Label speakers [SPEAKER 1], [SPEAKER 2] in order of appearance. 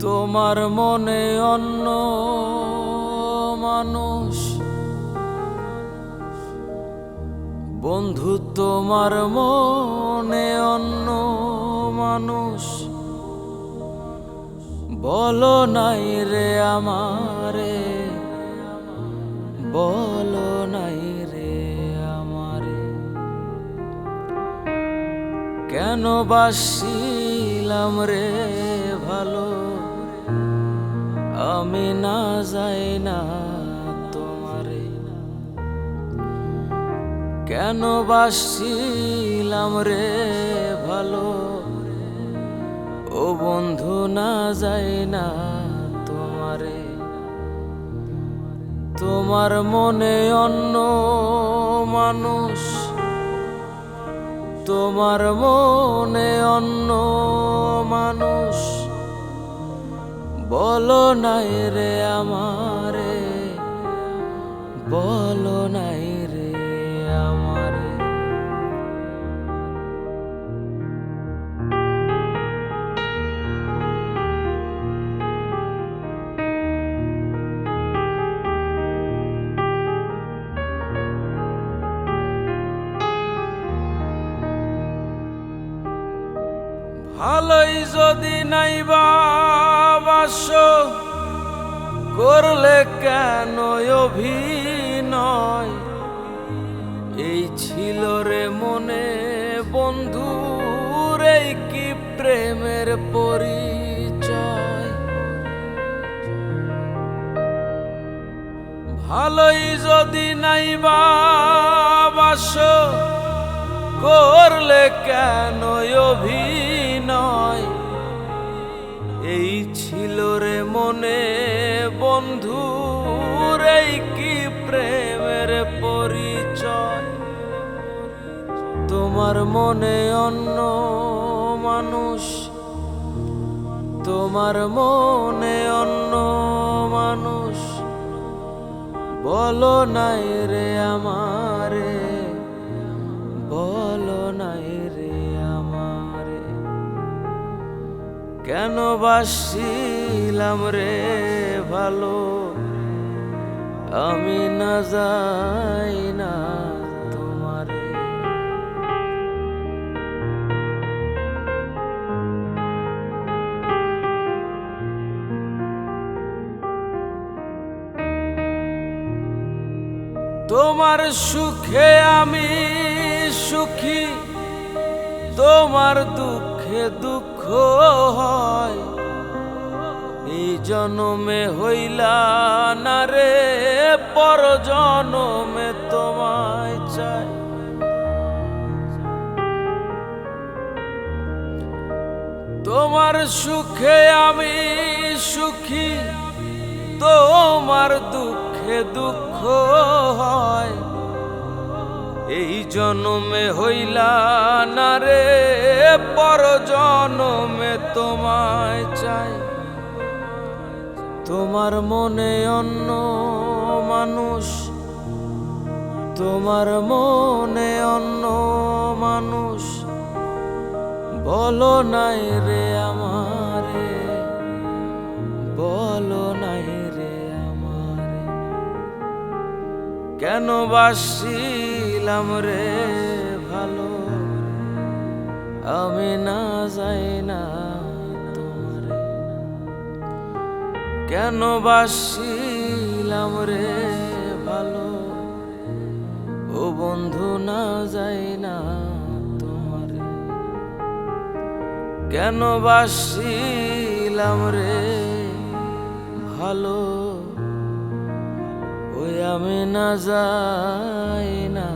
[SPEAKER 1] তোমার মনে অন্য মানুষ। বন্ধু, তোমার মনে অন্য মানুষ। বলো নাই রে আমারে, বলো নাই রে আমারে। কেন বাসিলাম রে ভালো? আমি না যাই না তোমারে। কেন বাসিলাম রে ভালো? ও বন্ধু না যাই না তোমারে। তোমার মনে অন্য মানুষ। তোমার মনে অন্য মানুষ। বলো নাই রে আমারে বলো নাই রে আমারে। ভালোই যদি নাই বাস করলে কেন অভিনয়? এই ছিল রে মনে বন্ধুর এই কি প্রেমের পরিচয়? ভালোই যদি নাই বাস করলে কেন অভিনয়? তোমার মনে অন্য মানুষ। তোমার মনে অন্য মানুষ। বলো নাই রে আমারে, বলো নাই রে আমারে। কেন বাসিলাম রে ভালো? আমি না যাই না তোমার সুখে আমি সুখী, তোমার দুঃখে দুঃখ হয়। এই জনমে হইলা না রে, পর জনমে তোমায় চাই। তোমার সুখে আমি সুখী, তোমার দুঃখে দুঃখ হয়। এই জনমে হইলা না রে পর জনমে তোমায় চাই। তোমার মনে অন্য মানুষ, তোমার মনে অন্য মানুষ। বলো নাই রে আমারে, বলো নাই রে আমারে। কেন বাসিলাম রে ভালো আমি না যাই না তোমারে। কেন বাসিলাম রে ভালো ও বন্ধু না যাই না তোমারে। কেন বাসিলাম রে ভালো ওই আমি না যাই না